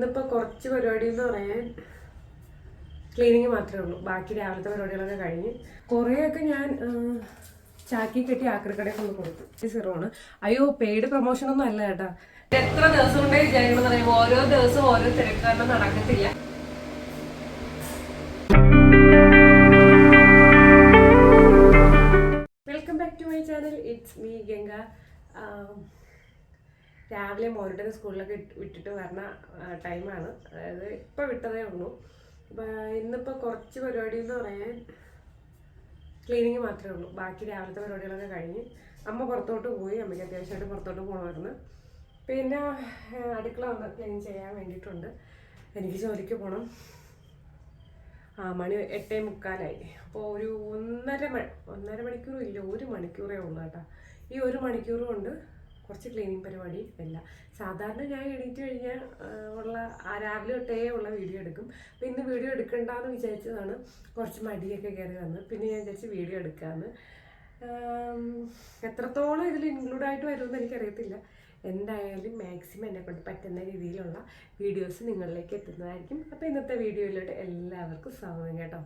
ഇന്നിപ്പോൾ കുറച്ച് പരിപാടി എന്ന് പറയാൻ ക്ലീനിങ് മാത്രമേ ഉള്ളൂ. ബാക്കി രാവിലത്തെ പരിപാടികളൊക്കെ കഴിഞ്ഞ് കുറേയൊക്കെ ഞാൻ ചാക്കി കെട്ടി ആക്രിക്കടയിൽ കൊണ്ട് കൊടുത്തു. സീറോ ആണ് അയ്യോ പെയ്ഡ് പ്രൊമോഷൻ ഒന്നും അല്ല കേട്ടാ. എത്ര ദിവസം കൊണ്ടേ വിചാരിക്കണം പറയുമ്പോൾ ഓരോ ദിവസവും ഓരോ തിരക്കാരണം നടക്കത്തില്ല. Welcome back to my channel it's me Ganga രാവിലെ മോരുടെ സ്കൂളിലൊക്കെ വിട്ടിട്ട് വരണ ടൈമാണ്. അതായത് ഇപ്പോൾ വിട്ടതേ ഉള്ളൂ. അപ്പോൾ ഇന്നിപ്പോൾ കുറച്ച് പരിപാടി എന്ന് പറയാൻ ക്ലീനിങ് മാത്രമേ ഉള്ളൂ. ബാക്കി രാവിലത്തെ പരിപാടികളൊക്കെ കഴിഞ്ഞ് അമ്മ പുറത്തോട്ട് പോയി. അമ്മയ്ക്ക് അത്യാവശ്യമായിട്ട് പുറത്തോട്ട് പോകണമായിരുന്നു പിന്നെ അടുക്കള ഒന്ന് ക്ലീൻ ചെയ്യാൻ വേണ്ടിയിട്ടുണ്ട്. എനിക്ക് ജോലിക്ക് പോകണം ആ മണി എട്ടേ മുക്കാലായി. അപ്പോൾ ഒരു ഒന്നര മണി ഒന്നര മണിക്കൂറും ഇല്ല ഒരു മണിക്കൂറേ ഉള്ളൂ കേട്ടോ. ഈ ഒരു മണിക്കൂർ കൊണ്ട് കുറച്ച് ക്ലീനിങ് പരിപാടി ഇല്ല. സാധാരണ ഞാൻ എണീറ്റ് കഴിഞ്ഞാൽ ഉള്ള ആ രാവിലെ തൊട്ടേ ഉള്ള വീഡിയോ എടുക്കും. അപ്പോൾ ഇന്ന് വീഡിയോ എടുക്കണ്ടെന്ന് വിചാരിച്ചതാണ് കുറച്ച് മടിയൊക്കെ കയറി വന്ന്. പിന്നെ ഞാൻ വിചാരിച്ച് വീഡിയോ എടുക്കാമെന്ന് എത്രത്തോളം ഇതിൽ ഇൻക്ലൂഡ് ആയിട്ട് വരുമെന്ന് എനിക്കറിയത്തില്ല. എന്തായാലും മാക്സിമം എന്നെ കൊണ്ട് പറ്റുന്ന രീതിയിലുള്ള വീഡിയോസ് നിങ്ങളിലേക്ക് എത്തുന്നതായിരിക്കും. അപ്പോൾ ഇന്നത്തെ വീഡിയോയിലോട്ട് എല്ലാവർക്കും സ്വാഗതം കേട്ടോ.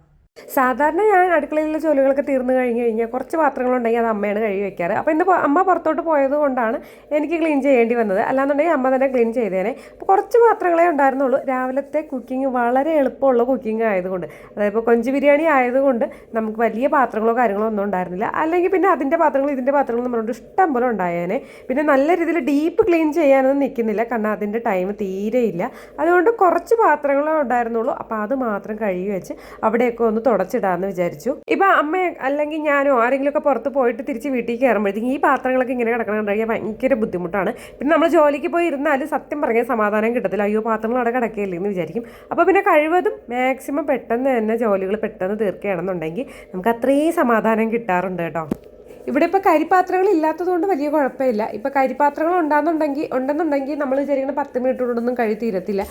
സാധാരണ ഞാൻ അടുക്കളയിലെ ജോലികളൊക്കെ തീർന്നു കഴിഞ്ഞ് കഴിഞ്ഞാൽ കുറച്ച് പാത്രങ്ങളുണ്ടെങ്കിൽ അത് അമ്മയാണ് കഴുകി വെക്കാറ്. അപ്പോൾ ഇന്ന് അമ്മ പുറത്തോട്ട് പോയത് കൊണ്ടാണ് എനിക്ക് ക്ലീൻ ചെയ്യേണ്ടി വന്നത്. അല്ലാന്നുണ്ടെങ്കിൽ അമ്മ തന്നെ ക്ലീൻ ചെയ്തേനെ. അപ്പോൾ കുറച്ച് പാത്രങ്ങളെ ഉണ്ടായിരുന്നുള്ളൂ. രാവിലത്തെ കുക്കിംഗ് വളരെ എളുപ്പമുള്ള കുക്കിംഗ് ആയതുകൊണ്ട്. അതായത് ഇപ്പോൾ കൊഞ്ച് ബിരിയാണി ആയതുകൊണ്ട് നമുക്ക് വലിയ പാത്രങ്ങളോ കാര്യങ്ങളോ ഒന്നും ഉണ്ടായിരുന്നില്ല. അല്ലെങ്കിൽ പിന്നെ അതിന്റെ പാത്രങ്ങൾ ഇതിന്റെ പാത്രങ്ങൾ നമ്മളോട് ഇഷ്ടം പോലെ ഉണ്ടായേനെ. പിന്നെ നല്ല രീതിയിൽ ഡീപ്പ് ക്ലീൻ ചെയ്യാനൊന്നും നിൽക്കുന്നില്ല. കാരണം അതിന്റെ ടൈം തീരെയില്ല. അതുകൊണ്ട് കുറച്ച് പാത്രങ്ങളേ ഉണ്ടായിരുന്നുള്ളൂ. അപ്പോൾ അത് മാത്രം കഴുകി വെച്ച് അവിടെയൊക്കെ ഒന്ന് തുടച്ചിടാമെന്ന് വിചാരിച്ചു. ഇപ്പം അമ്മ അല്ലെങ്കിൽ ഞാനോ ആരെങ്കിലുമൊക്കെ പുറത്ത് പോയിട്ട് തിരിച്ച് വീട്ടിൽ കയറുമ്പോഴത്തേക്കും ഈ പാത്രങ്ങളൊക്കെ ഇങ്ങനെ കിടക്കണമെന്നുണ്ടെങ്കിൽ ഭയങ്കര ബുദ്ധിമുട്ടാണ്. പിന്നെ നമ്മൾ ജോലിക്ക് പോയി ഇരുന്നാൽ സത്യം പറഞ്ഞാൽ സമാധാനം കിട്ടത്തില്ല. അയ്യോ പാത്രങ്ങൾ അവിടെ കിടക്കുകയില്ലേ എന്ന് വിചാരിക്കും. അപ്പോൾ പിന്നെ കഴിവതും മാക്സിമം പെട്ടെന്ന് തന്നെ ജോലികൾ പെട്ടെന്ന് തീർക്കുകയാണെന്നുണ്ടെങ്കിൽ നമുക്ക് അത്രയും സമാധാനം കിട്ടാറുണ്ട് കേട്ടോ. ഇവിടെ ഇപ്പോൾ കരിപ്പാത്രങ്ങൾ ഇല്ലാത്തതുകൊണ്ട് വലിയ കുഴപ്പമില്ല. ഇപ്പോൾ കരിപ്പാത്രങ്ങൾ ഉണ്ടാകുന്നുണ്ടെങ്കിൽ ഉണ്ടെന്നുണ്ടെങ്കിൽ നമ്മൾ വിചാരിക്കുന്ന പത്ത് മിനിറ്റ് കൊണ്ടൊന്നും കഴി തീരത്തില്ല.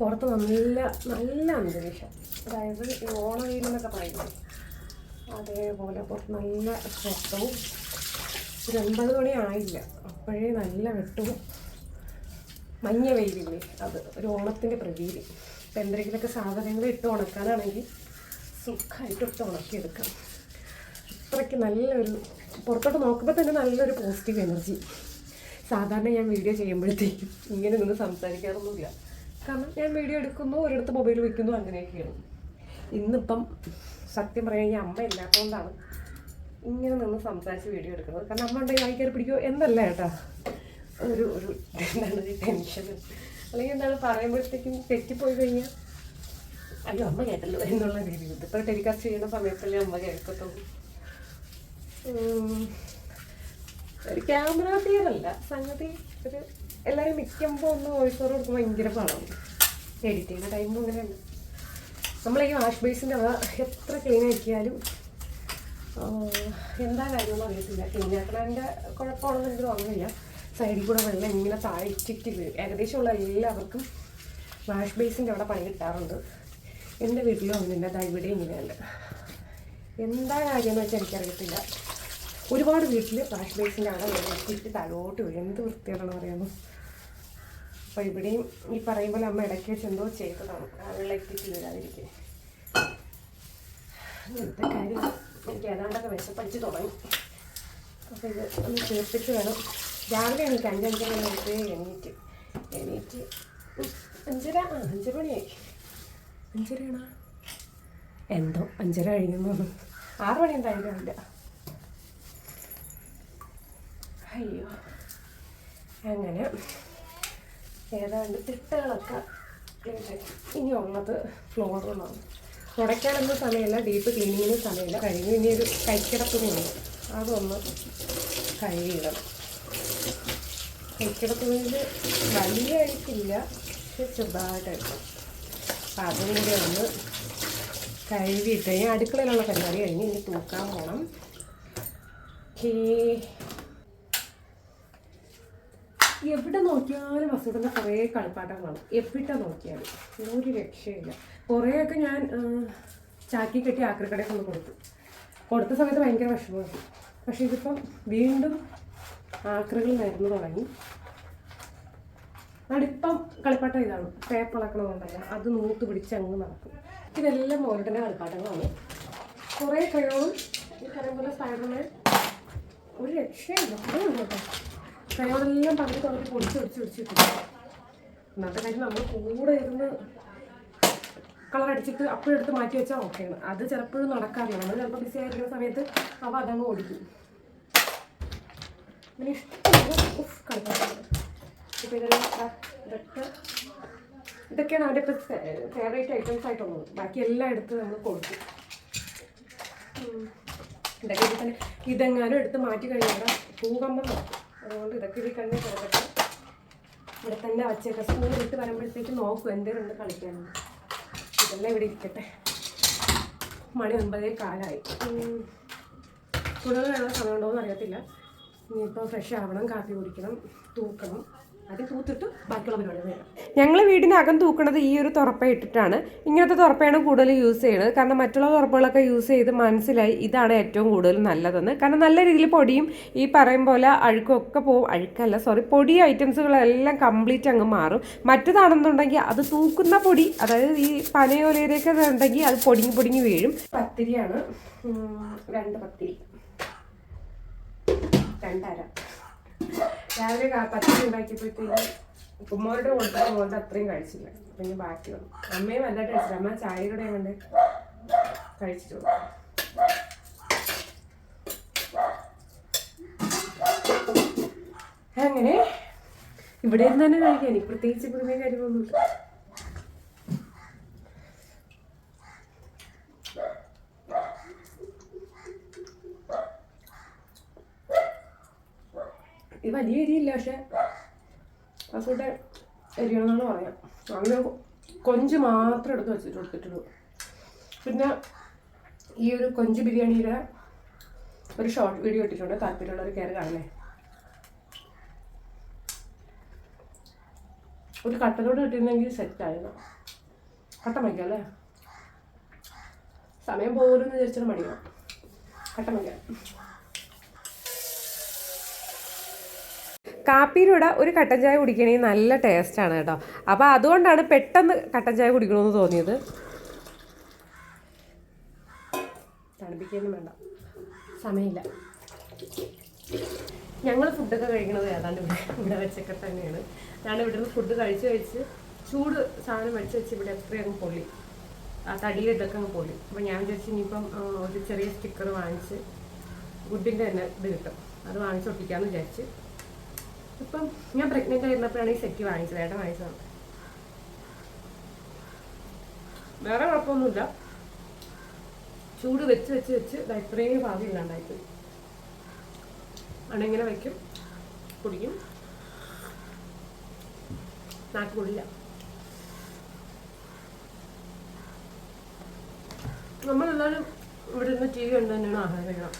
പുറത്ത് നല്ല നല്ല അന്തരീക്ഷം. അതായത് ഈ ഓണവെയിൽ എന്നൊക്കെ പറയുന്നത്. അതേപോലെ നല്ല വെട്ടവും. ഒരു ഒൻപത് മണി ആയില്ല. അപ്പോഴേ നല്ല വെട്ടവും. മഞ്ഞ വെയിലില്ലേ? അത് ഒരു ഓണത്തിന്റെ പ്രതീതി. ഇപ്പം എന്തെങ്കിലുമൊക്കെ സാധനങ്ങൾ ഇട്ട് ഉണക്കാനാണെങ്കിൽ സുഖമായിട്ട് ഇട്ട് ഉണക്കിയെടുക്കാം. അത്രയ്ക്ക് നല്ലൊരു പുറത്തോട്ട് നോക്കുമ്പോൾ തന്നെ നല്ലൊരു പോസിറ്റീവ് എനർജി സാധാരണ ഞാൻ വീഡിയോ ചെയ്യുമ്പോഴത്തേക്കും ഇങ്ങനെ നിന്ന് സംസാരിക്കാറൊന്നുമില്ല. കാരണം ഞാൻ വീഡിയോ എടുക്കുന്നു ഒരിടത്ത് മൊബൈൽ വയ്ക്കുന്നു അങ്ങനെയൊക്കെയാണ്. ഇന്നിപ്പം സത്യം പറയാൻ അമ്മ ഇല്ലാത്തതുകൊണ്ടാണ് ഇങ്ങനെ നിന്ന് സംസാരിച്ച് വീഡിയോ എടുക്കുന്നത്. കാരണം അമ്മ ഉണ്ടെങ്കിൽ വായിക്കാറ് പിടിക്കുമോ എന്നല്ല കേട്ടാ ഒരു ഒരു എന്താണ് ഒരു ടെൻഷൻ അല്ലെങ്കിൽ എന്താണ് പറയുമ്പോഴത്തേക്കും തെറ്റിപ്പോയി കഴിഞ്ഞാൽ അയ്യോ അമ്മ കേട്ടല്ലോ എന്നുള്ള രീതിയിൽ ഇപ്പോൾ ടെലികാസ്റ്റ് ചെയ്യുന്ന സമയത്തല്ലേ അമ്മ കേൾക്കത്തുള്ളൂ. ഒരു ക്യാമറ അല്ല. സംഗതി ഒരു എല്ലാവരും മിക്കുമ്പോൾ ഒന്ന് വോയിസ് ഓവർ കൊടുക്കുമ്പോൾ ഭയങ്കര പാടാണ്. ചെയ്യുന്ന ടൈമും അങ്ങനെയുണ്ട് നമ്മൾ ഈ വാഷ് ബേസിന്റെ എത്ര ക്ലീൻ ആക്കിയാലും എന്താ കാര്യമൊന്നും അറിയത്തില്ല. ക്ലീൻ ആക്കണതിന്റെ കുഴപ്പമാണെന്ന് എനിക്ക് തോന്നുന്നില്ല. സൈഡിൽ കൂടെ വെള്ളം ഇങ്ങനെ താഴ്ത്തിട്ട് വീഴും ഏകദേശമുള്ള എല്ലാവർക്കും വാഷ് ബേസിന്റെ അവിടെ പണി കിട്ടാറുണ്ട്. എന്റെ വീട്ടിലും അങ്ങനെ ദാ ഇവിടെ ഇങ്ങനെയുണ്ട്. എന്താ കാര്യമെന്ന് വെച്ചാൽ എനിക്കറിയത്തില്ല. ഒരുപാട് വീട്ടിൽ വാഷ് ബേസിന്റെ അവിടെ വെള്ളം ഇട്ടിട്ട് താഴോട്ട് വീഴും എന്ത് വൃത്തിയാണെന്ന് പറയുന്നു അപ്പോൾ ഇവിടെയും ഈ പറയും പോലെ അമ്മ ഇടയ്ക്ക് വെച്ച് എന്തോ ചെയ്തതാണ് ആ വെള്ളം എത്തിച്ച് വീഴാതിരിക്കും ഇന്നത്തെ കാര്യം എനിക്ക് ഏതാണ്ടൊക്കെ വിശപ്പടിച്ച് തുടങ്ങി. അപ്പോൾ ഇത് ഒന്ന് ചേർപ്പിച്ച് വേണം. രാവിലെ എനിക്ക് അഞ്ചഞ്ചര നേരത്തെ എണീറ്റ്. എണീറ്റ് അഞ്ചര ആ അഞ്ചര മണിയായി. അഞ്ചരയാണോ? എന്തോ അഞ്ചര കഴിഞ്ഞു ആറ് മണി എന്തായാലും ഇല്ല. അയ്യോ. അങ്ങനെ. ഏതാണ്ട് തിട്ടകളൊക്കെ ആക്കി. ഇനിയുള്ളത് ഫ്ലോറുകളാണ് തുടയ്ക്കാനൊന്നും സമയമില്ല ഡീപ്പ് ക്ലീനിങ്ങിന് സമയമില്ല. കഴിഞ്ഞു ഇനി ഒരു കൈക്കിടത്തുണി അതൊന്ന് കഴുകിയിടണം. കൈക്കിടത്തുണിയിൽ വലിയ അഴുക്കില്ല പക്ഷെ ചെറുതായിട്ട് അഴുക്കാം അപ്പം അതും ഒന്ന് കഴുകിയിട്ട് ഞാൻ അടുക്കളയിലുള്ള പരിപാടി കഴിഞ്ഞ് ഇനി തൂക്കാൻ പോകണം ഓക്കേ എവിടെ നോക്കിയാലും വസുവിടുന്ന കുറേ കളിപ്പാട്ടങ്ങളാണ്. എവിടെ നോക്കിയാലും. ഒരു രക്ഷയില്ല. കുറേയൊക്കെ ഞാൻ ചാക്കി കെട്ടി ആക്രിക്കടയിൽ കൊണ്ട് കൊടുത്തു. കൊടുത്ത സമയത്ത് ഭയങ്കര വിഷമമായി പക്ഷേ ഇതിപ്പം വീണ്ടും ആക്രികൾ വരുന്നു തുടങ്ങി. നടിപ്പം കളിപ്പാട്ടം ഇതാണ്. പേപ്പർ ഇളക്കണമെന്നുണ്ടായ അത് നൂത്ത് പിടിച്ച് അങ്ങ് നടക്കും. ഇതെല്ലാം മോരുടെ കളിപ്പാട്ടങ്ങളാണ്. കുറേ ക്രയോണും ഈ കരം പോലെ സ്പൈഡർമാൻ ഒരു രക്ഷയില്ല. ക്രയോണെല്ലാം പകുതി പകുതി പൊടിച്ച് ഒടിച്ച് ഒടിച്ച് കിട്ടും ഇന്നത്തെ കാര്യം നമ്മൾ കൂടെ ഇരുന്ന് കളർ അടിച്ചിട്ട് അപ്പോഴും എടുത്ത് മാറ്റി വെച്ചാൽ ഓക്കെയാണ് അത് ചിലപ്പോഴും നടക്കാറില്ല. നമ്മൾ ചിലപ്പോൾ ബിസി ആയിരിക്കുന്ന സമയത്ത് അവ അതങ്ങ് ഓടിക്കും. പിന്നെ ഇതൊക്കെ ഇതൊക്കെയാണ് അവന്റെ ഇപ്പം ഫേവറേറ്റ് ഐറ്റംസ് ആയിട്ടുള്ളത്. ബാക്കി എല്ലാം എടുത്ത് നമ്മൾ കൊടുക്കും. ഇതൊക്കെ തന്നെ ഇതെങ്ങാനും എടുത്ത് മാറ്റി കഴിഞ്ഞാൽ ഭൂകമ്പം നടക്കും. അതുകൊണ്ട് ഇതൊക്കെ ഇതിൽ തന്നെ കിടക്കട്ടെ. ഇവിടെ തന്നെ വച്ചേക്കാം. സ്കൂൾ വിട്ട് വരുമ്പോഴത്തേക്ക് നോക്കും എന്തേലും ഉണ്ട് കളിക്കാനുണ്ട് ഇതെല്ലാം ഇവിടെ ഇരിക്കട്ടെ. മണി ഒൻപതേ കാലമായി കൂടുതൽ വേണം സമയം ഉണ്ടോ എന്ന് അറിയത്തില്ല. ഇനിയിപ്പോൾ ഫ്രഷ് ആവണം കാപ്പി കുടിക്കണം തൂക്കണം. അത് തൂത്തിട്ട് ബാക്കിയുള്ള പരിപാടി വേണം. ഞങ്ങൾ വീടിനകം തൂക്കുന്നത് ഈ ഒരു തുറപ്പ ഇട്ടിട്ടാണ്. ഇങ്ങനത്തെ തുറപ്പയാണ് കൂടുതൽ യൂസ് ചെയ്യുന്നത് കാരണം മറ്റുള്ള തുറപ്പുകളൊക്കെ യൂസ് ചെയ്ത് മനസ്സിലായി ഇതാണ് ഏറ്റവും കൂടുതൽ നല്ലതെന്ന്. കാരണം നല്ല രീതിയിൽ പൊടിയും ഈ പറയും പോലെ അഴുക്കും ഒക്കെ പോവും. അഴുക്കല്ല സോറി പൊടി ഐറ്റംസുകളെല്ലാം കംപ്ലീറ്റ് അങ്ങ് മാറും. മറ്റേതാണെന്നുണ്ടെങ്കിൽ അത് തൂക്കുന്ന പൊടി അതായത് ഈ പനയോലയിലേക്ക് ഉണ്ടെങ്കിൽ അത് പൊടിഞ്ഞ് പൊടിഞ്ഞ് വീഴും. പത്തിരിയാണ്. രണ്ട് പത്തിരി. രണ്ടര. രാവിലെ പത്തിരി ഉണ്ടാക്കിയപ്പോഴത്തേക്ക് ഉമ്മോരുടെ കൊടുത്ത മോളുടെ അത്രയും കഴിച്ചില്ല. അപ്പം ഇനി ബാക്കി വന്നു. അമ്മയും നല്ല കഴിച്ചില്ല അമ്മ ചായയുടെ കൊണ്ട് കഴിച്ചിട്ടു അങ്ങനെ ഇവിടെ നിന്ന് തന്നെ കഴിക്കാൻ എനിക്ക് പ്രത്യേകിച്ച് പുതുമയ കാര്യമൊന്നുമില്ല ഇത് വലിയ എരിയില്ല പക്ഷെ ഫുഡ് എരിയണമെന്നാണ് പറയാം. അങ്ങനെ കൊഞ്ച് മാത്രം എടുത്ത് വെച്ചിട്ട് കൊടുത്തിട്ടുള്ളൂ. പിന്നെ ഈ ഒരു കൊഞ്ച് ബിരിയാണിയുടെ ഒരു ഷോർട്ട് വീഡിയോ ഇട്ടിട്ടുണ്ട്. താല്പര്യമുള്ളവർ കയറി കാണണേ. ഒരു കട്ടനോട് കിട്ടിയിരുന്നെങ്കിൽ സെറ്റായിരുന്നു കട്ടൻ വയ്ക്കാം അല്ലേ? സമയം പോകുമെന്ന് വിചാരിച്ചാൽ മടിയാണ് കട്ടൻ വയ്ക്കാം കാപ്പിയിലൂടെ ഒരു കട്ടൻ ചായ കുടിക്കണമെങ്കിൽ നല്ല ടേസ്റ്റാണ് കേട്ടോ. അപ്പോൾ അതുകൊണ്ടാണ് പെട്ടെന്ന് കട്ടൻ ചായ കുടിക്കണമെന്ന് തോന്നിയത്. തണുപ്പിക്കൊന്നും വേണ്ട. സമയമില്ല. ഞങ്ങൾ ഫുഡൊക്കെ കഴിക്കണത് ഏതാണ്ട് ഇവിടെ ഇവിടെ വെച്ചൊക്കെ തന്നെയാണ്. ഞാൻ ഇവിടെ നിന്ന് ഫുഡ് കഴിച്ച് കഴിച്ച് ചൂട് സാധനം വെച്ച് വെച്ച് ഇവിടെ എത്രയും അങ്ങ് പൊള്ളി. ആ തടിയിൽ ഇതൊക്കെ അങ്ങ് പൊള്ളി. അപ്പം ഞാൻ വിചാരിച്ചു ഇനിയിപ്പം ഒരു ചെറിയ സ്റ്റിക്കർ വാങ്ങിച്ച് ഗുഡിന്റെ തന്നെ ഇത് കിട്ടും. അത് വാങ്ങിച്ച് ഒട്ടിക്കാമെന്ന് വിചാരിച്ച് ഇപ്പം ഞാൻ പ്രഗ്നന്റ് ആയിരുന്നപ്പോഴാണ് ഈ സെറ്റ് വാങ്ങിച്ചത്. ഏട്ടൻ വാങ്ങിച്ചത് വേറെ കുഴപ്പമൊന്നുമില്ല. ചൂട് വെച്ച് വെച്ച് വെച്ച് ഇത്രയും ഭാഗം ഇല്ലാണ്ടായിപ്പോയി. അണിങ്ങനെ വയ്ക്കും കുടിക്കും. നമ്മൾ നമ്മളെല്ലാവരും ഇവിടെ നിന്ന് ടി വി കണ്ടു തന്നെയാണ് ആഹാരം കഴിക്കണം.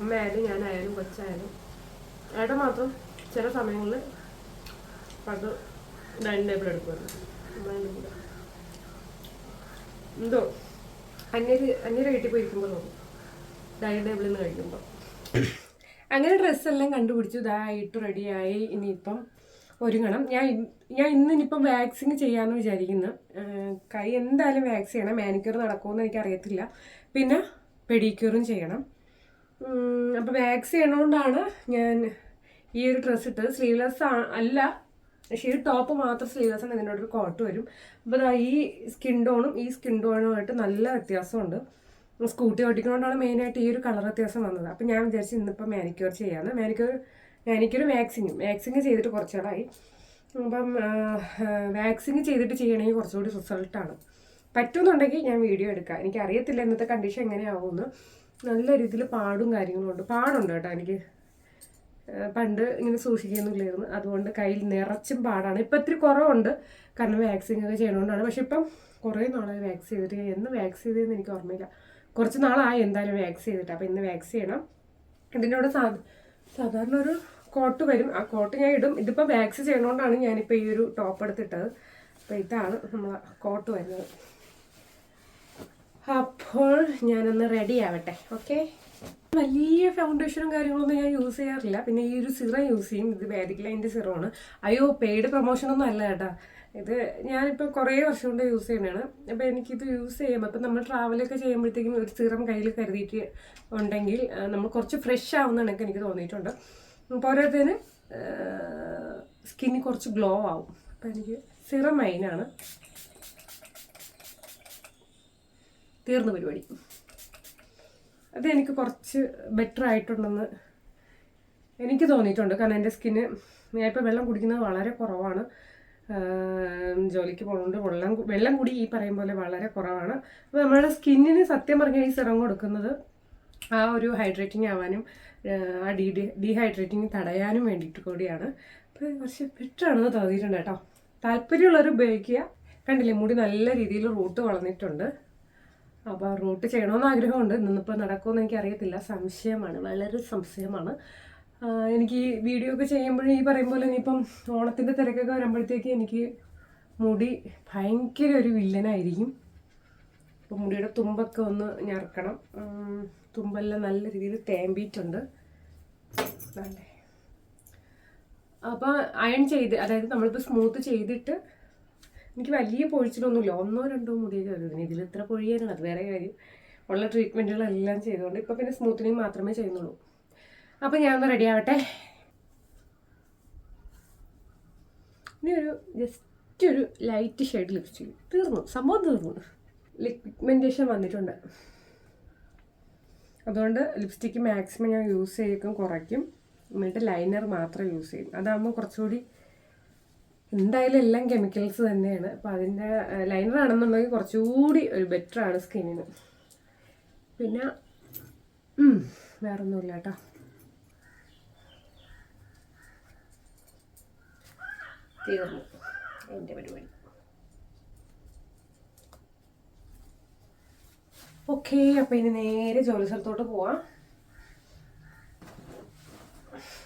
അമ്മയായാലും ഞാനായാലും കൊച്ചായാലും ഏട്ടൻ മാത്രം ചില സമയങ്ങളിൽ പണ്ട് ഡൈനിങ് ടേബിൾ എടുക്കുമായിരുന്നു. എന്തോ അന്യര് അന്യരെ വീട്ടിൽ പോയി ഇരിക്കുമ്പോൾ തോന്നും. ഡൈനിങ് ടേബിളിൽ നിന്ന് കഴിക്കുമ്പോൾ അങ്ങനെ ഡ്രസ്സെല്ലാം കണ്ടുപിടിച്ചു. ഇതായിട്ട് റെഡിയായി ഇനിയിപ്പം ഒരുങ്ങണം. ഞാൻ ഞാൻ ഇന്ന് ഇനിയിപ്പം വാക്സിൻ ചെയ്യാമെന്ന് വിചാരിക്കുന്നു. കൈ എന്തായാലും വാക്സ് ചെയ്യണം. മാനിക്യൂർ നടക്കുമെന്ന് എനിക്കറിയത്തില്ല. പിന്നെ പെഡിക്യൂറും ചെയ്യണം. അപ്പോൾ വാക്സ് ചെയ്യണോണ്ടാണ് ഞാൻ ഈ ഒരു ഡ്രസ്സ് ഇട്ടത്. സ്ലീവ്ലെസ് അല്ല. പക്ഷേ ഈ ടോപ്പ് മാത്രം സ്ലീവ്ലെസ് ആണ്. ഇതിന്റെ ഒരു കോട്ട് വരും. അപ്പോൾ ഈ സ്കിൻ ടോണും ഈ സ്കിൻ ടോണുമായിട്ട് നല്ല വ്യത്യാസമുണ്ട്. സ്കൂട്ടി ഓടിക്കുന്നതുകൊണ്ടാണ് മെയിനായിട്ട് ഈ ഒരു കളർ വ്യത്യാസം വന്നത്. അപ്പോൾ ഞാൻ വിചാരിച്ചു ഇന്നിപ്പോൾ മാനിക്യൂർ ചെയ്യാമെന്ന് മാനിക്യൂർ മാനിക്യൂർ വാക്സിങ്ങും വാക്സിങ് ചെയ്തിട്ട് കുറച്ചുകൂടായി അപ്പം വാക്സിങ് ചെയ്തിട്ട് ചെയ്യണമെങ്കിൽ കുറച്ചുകൂടി റിസൾട്ടാണ് പറ്റുമെന്നുണ്ടെങ്കിൽ ഞാൻ വീഡിയോ എടുക്കാം. എനിക്കറിയത്തില്ല ഇന്നത്തെ കണ്ടീഷൻ എങ്ങനെയാവുമെന്ന്. നല്ല രീതിയിൽ പാടും കാര്യങ്ങളും ഉണ്ട്. പാടുണ്ട് കേട്ടോ എനിക്ക്. പണ്ട് ഇങ്ങനെ സൂക്ഷിക്കുന്നില്ലായിരുന്നു അതുകൊണ്ട് കയ്യിൽ നിറച്ചും പാടാണ്. ഇപ്പം ഇത്തിരി കുറവുണ്ട്. കാരണം വാക്സിൻ ഒക്കെ ചെയ്യണോണ്ടാണ്. പക്ഷെ ഇപ്പം കുറേ നാളായി വാക്സ് ചെയ്തിട്ട്. എന്ന് വാക്സ് ചെയ്തതെന്ന് എനിക്ക് ഓർമ്മയില്ല. കുറച്ച് നാളായി എന്തായാലും വാക്സ് ചെയ്തിട്ട്. അപ്പം ഇന്ന് വാക്സ് ചെയ്യണം. ഇതിന്റെ കൂടെ സാ സാധാരണ ഒരു കോട്ട് വരും. ആ കോട്ട് ഞാൻ ഇടും. ഇതിപ്പോൾ വാക്സ് ചെയ്യണോണ്ടാണ് ഞാനിപ്പോൾ ഈ ഒരു ടോപ്പ് എടുത്തിട്ടത്. അപ്പോൾ ഇതാണ് നമ്മളെ കോട്ട് വരുന്നത്. അപ്പോൾ ഞാനൊന്ന് റെഡി ആവട്ടെ ഓക്കെ വലിയ ഫൗണ്ടേഷനും കാര്യങ്ങളൊന്നും ഞാൻ യൂസ് ചെയ്യാറില്ല. പിന്നെ ഈ ഒരു സിറം യൂസ് ചെയ്യും. ഇത് വേദിക് ലൈന്റെ സിറമാണ് അയ്യോ പെയ്ഡ് പ്രൊമോഷനൊന്നും അല്ല കേട്ടാ. ഇത് ഞാനിപ്പോൾ കുറേ വർഷം കൊണ്ട് യൂസ് ചെയ്യുന്നതാണ്. അപ്പോൾ എനിക്കിത് യൂസ് ചെയ്യുമ്പോൾ അപ്പം നമ്മൾ ട്രാവലൊക്കെ ചെയ്യുമ്പോഴത്തേക്കും ഒരു സിറം കയ്യിൽ കരുതിയിട്ട് ഉണ്ടെങ്കിൽ നമ്മൾ കുറച്ച് ഫ്രഷ് ആവുന്നതാണ് എനിക്ക് തോന്നിയിട്ടുണ്ട്. പോരാത്തതിന് സ്കിന്നി കുറച്ച് ഗ്ലോ ആവും. അപ്പം എനിക്ക് സിറം മെയിനാണ് തീർന്നു പരിപാടി. അത് എനിക്ക് കുറച്ച് ബെറ്റർ ആയിട്ടുണ്ടെന്ന് എനിക്ക് തോന്നിയിട്ടുണ്ട്. കാരണം എന്റെ സ്കിന്ന് ഞാൻ ഇപ്പോൾ വെള്ളം കുടിക്കുന്നത് വളരെ കുറവാണ്. ജോലിക്ക് പോകുന്നുണ്ട് വെള്ളം വെള്ളം കൂടി ഈ പറയും പോലെ വളരെ കുറവാണ്. അപ്പോൾ നമ്മുടെ സ്കിന്നിന് സത്യം പറഞ്ഞാൽ ഈ സിറം കൊടുക്കുന്നത് ആ ഒരു ഹൈഡ്രേറ്റിംഗ് ആവാനും ആ, ഡീ ഡീഹൈഡ്രേറ്റിംഗ് തടയാനും വേണ്ടിയിട്ട് കൂടിയാണ്. അപ്പോൾ കുറച്ച് ബെറ്റർ ആണെന്ന് തോന്നിയിട്ടുണ്ട് കേട്ടോ. താല്പര്യമുള്ളവർ ഉപയോഗിക്കുക. കണ്ടില്ലേ മുടി നല്ല രീതിയിൽ റൂട്ട് വളർന്നിട്ടുണ്ട്. അപ്പോൾ റൂട്ട് ചെയ്യണമെന്ന് ആഗ്രഹമുണ്ട്. ഇന്നിപ്പോൾ നടക്കുമെന്ന് എനിക്ക് അറിയത്തില്ല സംശയമാണ്. വളരെ സംശയമാണ്. എനിക്ക് വീഡിയോ ഒക്കെ ചെയ്യുമ്പോഴും ഈ പറയും പോലെ ഇനിയിപ്പം ഓണത്തിന്റെ തിരക്കൊക്കെ വരുമ്പോഴത്തേക്ക് എനിക്ക് മുടി ഭയങ്കര ഒരു വില്ലനായിരിക്കും അപ്പം മുടിയുടെ തുമ്പൊക്കെ ഒന്ന് ഞറക്കണം. തുമ്പെല്ലാം നല്ല രീതിയിൽ തേമ്പിയിട്ടുണ്ട്. അപ്പോൾ അയൺ ചെയ്ത് അതായത് നമ്മളിപ്പോൾ സ്മൂത്ത് ചെയ്തിട്ട് എനിക്ക് വലിയ പൊഴിച്ചിലൊന്നുമില്ല. ഒന്നോ രണ്ടോ മുടിയൊക്കെ വരുന്നത് ഇതിൽ ഇത്ര പൊഴിയായിരുന്നു അത് വേറെ കാര്യം. ഉള്ള ട്രീറ്റ്മെന്റുകളെല്ലാം ചെയ്തുകൊണ്ട് ഇപ്പോൾ പിന്നെ സ്മൂത്തനിങ് മാത്രമേ ചെയ്യുന്നുള്ളൂ. അപ്പോൾ ഞാനൊന്ന് റെഡി ആവട്ടെ. ഇനി ഒരു ജസ്റ്റ് ഒരു ലൈറ്റ് ഷെയ്ഡ് ലിപ്സ്റ്റിക് തീർന്നു. സംഭവം തീർന്നു. പിഗ്മെന്റേഷൻ വന്നിട്ടുണ്ട്. അതുകൊണ്ട് ലിപ്സ്റ്റിക്ക് മാക്സിമം ഞാൻ യൂസ് ചെയ്യും കുറയ്ക്കും. എന്നിട്ട് ലൈനർ മാത്രം യൂസ് ചെയ്യും. അതാകുമ്പോൾ കുറച്ചുകൂടി എന്തായാലും എല്ലാം കെമിക്കൽസ് തന്നെയാണ്. അപ്പോൾ അതിന്റെ ലൈനർ ആണെന്നുണ്ടെങ്കിൽ കുറച്ചുകൂടി ഒരു ബെറ്റർ ആണ് സ്കിന്നിന് പിന്നെ വേറൊന്നുമില്ല കേട്ടോ. തീർന്നു. എന്റെ പരിപാടി. ഓക്കെ അപ്പം ഇനി നേരെ ജോലി സ്ഥലത്തോട്ട് പോവാം.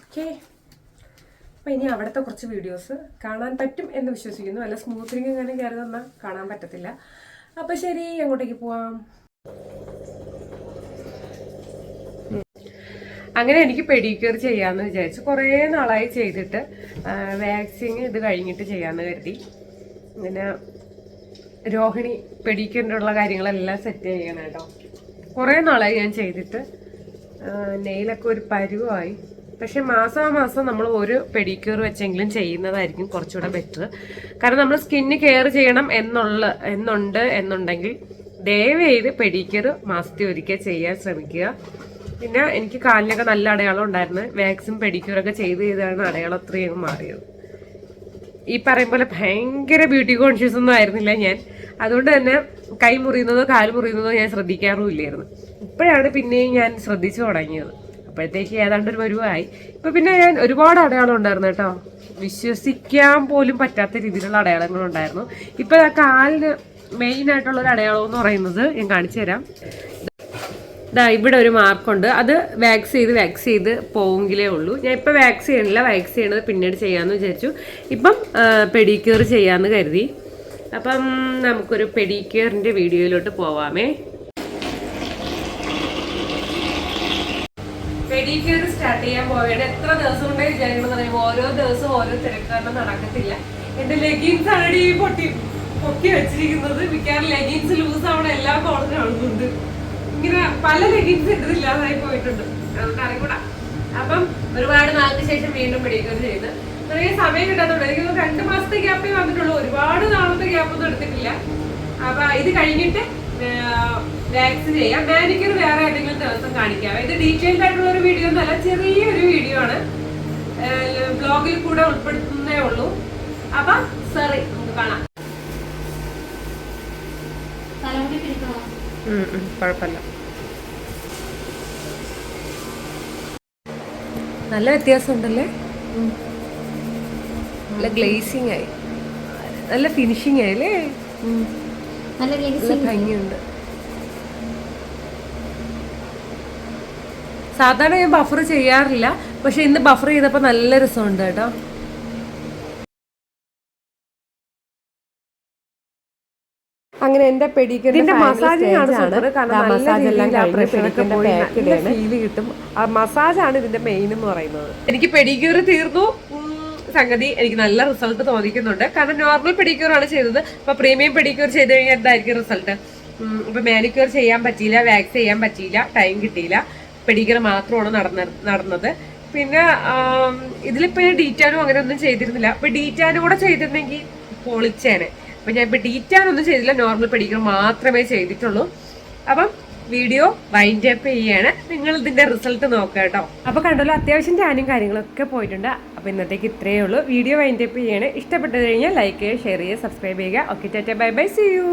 ഓക്കെ. അപ്പോൾ ഇനി അവിടുത്തെ കുറച്ച് വീഡിയോസ് കാണാൻ പറ്റും എന്ന് വിശ്വസിക്കുന്നു. അല്ല സ്മൂത്തിങ് അങ്ങനെ കയറി തന്നാൽ കാണാൻ പറ്റത്തില്ല. അപ്പോൾ ശരി അങ്ങോട്ടേക്ക് പോവാം? അങ്ങനെ എനിക്ക് പെഡിക്യൂർ ചെയ്യാമെന്ന് വിചാരിച്ചു. കുറേ നാളായി ചെയ്തിട്ട് വാക്സിങ് ഇത് കഴിഞ്ഞിട്ട് ചെയ്യാമെന്ന് കരുതി. ഇങ്ങനെ രോഹിണി പെഡിക്യൂറിന്റെ കാര്യങ്ങളെല്ലാം സെറ്റ് ചെയ്യണം കേട്ടോ. കുറേ നാളായി ഞാൻ ചെയ്തിട്ട് നെയിലൊക്കെ ഒരു പരുവായി. പക്ഷെ മാസാമാസം നമ്മൾ ഒരു പെഡിക്യൂർ വെച്ചെങ്കിലും ചെയ്യുന്നതായിരിക്കും കുറച്ചുകൂടെ ബെറ്റർ കാരണം നമ്മൾ സ്കിന്ന് കെയർ ചെയ്യണം എന്നുള്ള എന്നുണ്ട് എന്നുണ്ടെങ്കിൽ ദയവ് ചെയ്ത് പെഡിക്യൂർ മാസത്തിൽ ഒരിക്കൽ ചെയ്യാൻ ശ്രമിക്കുക. പിന്നെ എനിക്ക് കാലിനൊക്കെ നല്ല അടയാളം ഉണ്ടായിരുന്നു. വാക്സിൻ പെഡിക്യൂറൊക്കെ ചെയ്ത് ചെയ്താണ് അടയാളം അത്രയും മാറിയത്. ഈ പറയും പോലെ ഭയങ്കര ബ്യൂട്ടി കോൺഷ്യസ് ഒന്നും ആയിരുന്നില്ല ഞാൻ. അതുകൊണ്ട് തന്നെ കൈ മുറിയുന്നതോ കാൽ മുറിയുന്നതോ ഞാൻ ശ്രദ്ധിക്കാറുമില്ലായിരുന്നു. ഇപ്പോഴാണ് പിന്നെയും ഞാൻ ശ്രദ്ധിച്ചു തുടങ്ങിയത്. അപ്പോഴത്തേക്ക് ഏതാണ്ട് ഒരു വരുവായി. ഇപ്പം പിന്നെ ഞാൻ ഒരുപാട് അടയാളം ഉണ്ടായിരുന്നു കേട്ടോ. വിശ്വസിക്കാൻ പോലും പറ്റാത്ത രീതിയിലുള്ള അടയാളങ്ങളുണ്ടായിരുന്നു ഇപ്പം ആ കാലിന് മെയിൻ ആയിട്ടുള്ള ഒരു അടയാളം എന്ന് പറയുന്നത് ഞാൻ കാണിച്ചു തരാം. ദാ ഇവിടെ ഒരു മാർക്കുണ്ട്. അത് വാക്സ് ചെയ്ത് വാക്സ് ചെയ്ത് പോവെങ്കിലേ ഉള്ളൂ. ഞാൻ ഇപ്പം വാക്സ് ചെയ്യണില്ല. വാക്സ് ചെയ്യണത് പിന്നീട് ചെയ്യാമെന്ന് വിചാരിച്ചു. ഇപ്പം പെഡിക്യൂർ ചെയ്യാമെന്ന് കരുതി. അപ്പം നമുക്കൊരു പെഡിക്യൂറിന്റെ വീഡിയോയിലോട്ട് പോവാമേ. പെഡിക്യൂർ സ്റ്റാർട്ട് ചെയ്യാൻ പോവുകയാണ്. എത്ര ദിവസം കൊണ്ടേ വിചാരിക്കണം പറയുമ്പോൾ ഓരോ ദിവസവും ഓരോ തിരക്കാരണം നടക്കത്തില്ല. എന്റെ ലെഗിൻസ് ആണ് ഈ പൊട്ടി പൊക്കി വെച്ചിരിക്കുന്നത്. മിക്കവാറും ലെഗിൻസ് ലൂസ് ആവണ എല്ലാ കോളത്തിനും ആളുന്നുണ്ട് ഇങ്ങനെ പല ലെഗിൻസ് ഇട്ടതില്ലാതായി പോയിട്ടുണ്ട്. അതുകൊണ്ട് അറിയൂടാ അപ്പം ഒരുപാട് നാളിന് ശേഷം വീണ്ടും പെഡിക്യൂർ ചെയ്ത് ചെറിയ സമയം കിട്ടാത്തതുകൊണ്ട് എനിക്ക് രണ്ട് മാസത്തെ ഗ്യാപ്പേ വന്നിട്ടുള്ളൂ. ഒരുപാട് നാളത്തെ ഗ്യാപ്പൊന്നും എടുത്തിട്ടില്ല. അപ്പൊ ഇത് കഴിഞ്ഞിട്ട് വാക്സിൻ ചെയ്യാം മാനിക്യൂർ വേറെ ഏതെങ്കിലും ദിവസം കാണിക്കാം. ഇത് ഡീറ്റെയിൽഡ് ആയിട്ടുള്ള ഒരു വീഡിയോ ഒന്നല്ല ചെറിയൊരു വീഡിയോ ആണ്. ബ്ലോഗിൽ കൂടെ ഉൾപ്പെടുത്തുന്നേ ഉള്ളൂ. അപ്പൊ സോറി നമുക്ക് കാണാം. കുഴപ്പമില്ല. നല്ല വ്യത്യാസം ഉണ്ടല്ലേ നല്ല ഗ്ലേസിങ് ആയി. നല്ല ഫിനിഷിങ് ആയി അല്ലേ? നല്ല ഭംഗിയുണ്ട്. സാധാരണ ഞാൻ ബഫർ ചെയ്യാറില്ല. പക്ഷെ ഇന്ന് ബഫർ ചെയ്തപ്പോൾ നല്ല രസമുണ്ട് കേട്ടോ. അങ്ങനെ എന്റെ ആണ് നല്ല മസാജ് feel കിട്ടും. ആ മസാജാണ് ഇതിന്റെ മെയിൻ എന്ന് പറയുന്നത്. എനിക്ക് പെഡിക്യൂർ തീർന്നു. സംഗതി എനിക്ക് നല്ല റിസൾട്ട് തോന്നിക്കുന്നുണ്ട്. കാരണം നോർമൽ പെഡിക്യൂർ ആണ് ചെയ്തത്. അപ്പൊ പ്രീമിയം പെഡിക്യൂർ ചെയ്ത് കഴിഞ്ഞാൽ എന്തായിരിക്കും റിസൾട്ട് ഇപ്പൊ മാനിക്യൂർ ചെയ്യാൻ പറ്റിയില്ല വാക്സ് ചെയ്യാൻ പറ്റിയില്ല ടൈം കിട്ടിയില്ല. പെഡിക്യൂർ മാത്രമാണ് നടന്ന നടന്നത്. പിന്നെ ഇതിലിപ്പോൾ ഇതിലിപ്പോ ഞാൻ ഡീറ്റാനും അങ്ങനെ ഒന്നും ചെയ്തിരുന്നില്ല. അപ്പൊ ഡീറ്റാനും കൂടെ ചെയ്തിരുന്നെങ്കിൽ പൊളിച്ചേനെ. അപ്പൊ ഞാൻ ഇപ്പൊ ഡീറ്റാനൊന്നും ചെയ്തില്ല. നോർമൽ പെഡിക്യൂർ മാത്രമേ ചെയ്തിട്ടുള്ളൂ. അപ്പം വീഡിയോ വൈൻഡ് അപ്പ് ചെയ്യാണ്. നിങ്ങൾ ഇതിന്റെ റിസൾട്ട് നോക്കുക കേട്ടോ. അപ്പോൾ കണ്ടല്ലോ അത്യാവശ്യം ടാനും കാര്യങ്ങളൊക്കെ പോയിട്ടുണ്ട്. അപ്പോൾ ഇന്നത്തേക്ക് ഇത്രയേ ഉള്ളൂ. വീഡിയോ വൈൻഡ് അപ്പ് ചെയ്യാണ്. ഇഷ്ടപ്പെട്ടത് കഴിഞ്ഞാൽ ലൈക്ക് ചെയ്യുക ഷെയർ ചെയ്യുക സബ്സ്ക്രൈബ് ചെയ്യുക. Okay tata bye bye see you